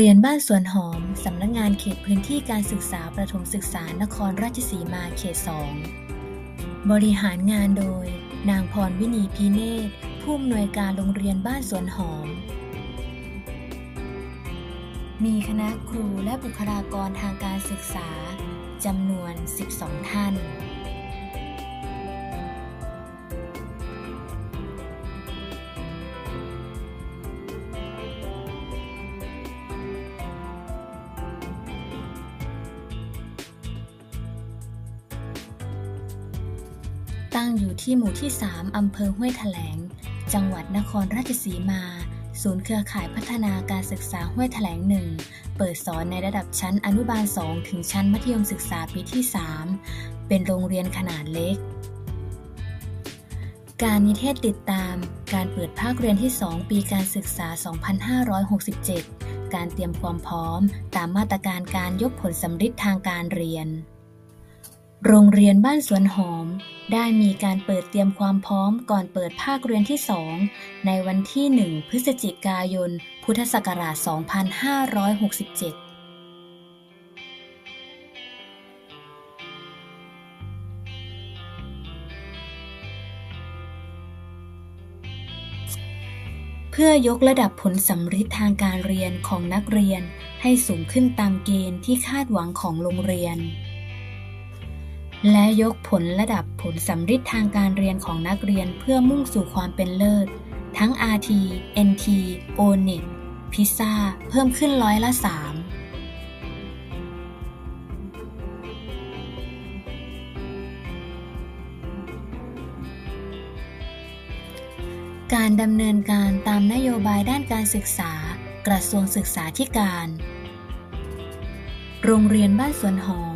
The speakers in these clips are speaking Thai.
เรียนบ้านสวนหอม สำนักงานเขตพื้นที่การศึกษาประถมศึกษานครราชสีมาเขต 2 บริหารงานโดย นางพรวินีพีเนตรผู้อำนวยการโรงเรียนบ้านสวนหอม มีคณะครูและบุคลากรทางการศึกษาจำนวน 12 ท่าน ตั้งอยู่ที่หมู่ที่ 3 อำเภอห้วยแถลง จังหวัดนครราชสีมา ศูนย์เครือข่ายพัฒนาการศึกษาห้วยแถลงหนึ่ง เปิดสอนในระดับชั้นอนุบาล 2 ถึงชั้นมัธยมศึกษาปีที่ 3 เป็นโรงเรียนขนาดเล็ก การนิเทศติดตาม การเปิดภาคเรียนที่ 2 ปีการศึกษา 2567 การเตรียมความพร้อม ตามมาตรการการยกผลสำฤทธิ์ทางการเรียน โรงเรียนบ้านสวนหอม ได้มีการเปิดเตรียมความพร้อมก่อนเปิดภาคเรียนที่ 2 ในวันที่ 1 พฤศจิกายน พุทธศักราช 2567เพื่อยกระดับผลสำฤทธิ์ทางการเรียนของนักเรียนให้สูงขึ้นตามเกณฑ์ที่คาดหวังของโรงเรียน และยกผลระดับผลสำฤทธิ์ทางการเรียนของนักเรียนเพื่อมุ่งสู่ความเป็นเลิศ ทั้ง RT NT ONET PISA เพิ่มขึ้นร้อยละ 3การดำเนินการตามนโยบายด้านการศึกษา กระทรวงศึกษาธิการ โรงเรียนบ้านสวนหอม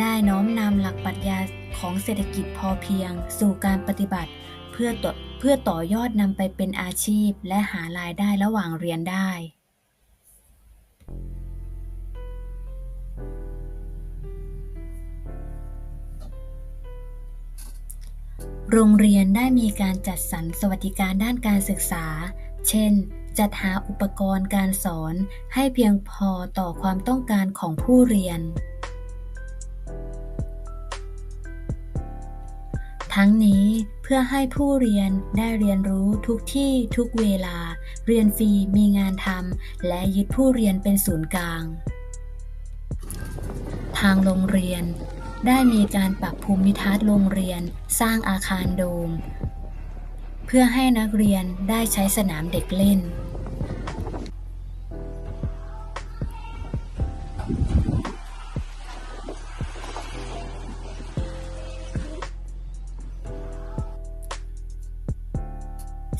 ได้น้อมนำหลักปรัชญาของเศรษฐกิจพอเพียง สู่การปฏิบัติ เพื่อต่อเพื่อต่อยอดนำไปเป็นอาชีพ และหารายได้ระหว่างเรียนได้ โรงเรียนได้มีการจัดสรรสวัสดิการด้านการศึกษา เช่น จัดหาอุปกรณ์การสอนให้เพียงพอต่อความต้องการของผู้เรียน ทั้งนี้เพื่อให้ผู้เรียนได้เรียนรู้ทุกที่ทุกเวลา เรียนฟรีมีงานทำและยึดผู้เรียนเป็นศูนย์กลาง ทางโรงเรียน ได้มีการปรับภูมิทัศน์โรงเรียนสร้างอาคารโดม เพื่อให้นักเรียนได้ใช้สนามเด็กเล่น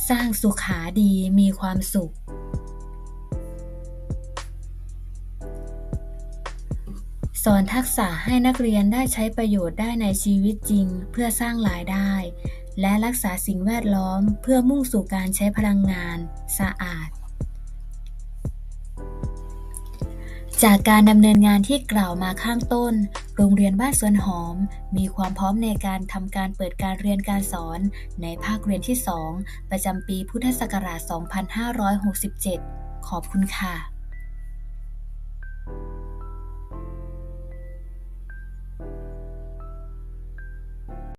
สร้างสุขาดีมีความสุข สอนทักษะให้นักเรียนได้ใช้ประโยชน์ได้ในชีวิตจริง เพื่อสร้างรายได้ และรักษาสิ่งแวดล้อมเพื่อมุ่งสู่การใช้พลังงาน สะอาด จากการดำเนินงานที่กล่าวมาข้างต้น โรงเรียนบ้านสวนหอม มีความพร้อมในการทำการเปิดการเรียนการสอน ในภาคเรียนที่ 2 ประจำปีพุทธศักราช 2567 ขอบคุณค่ะ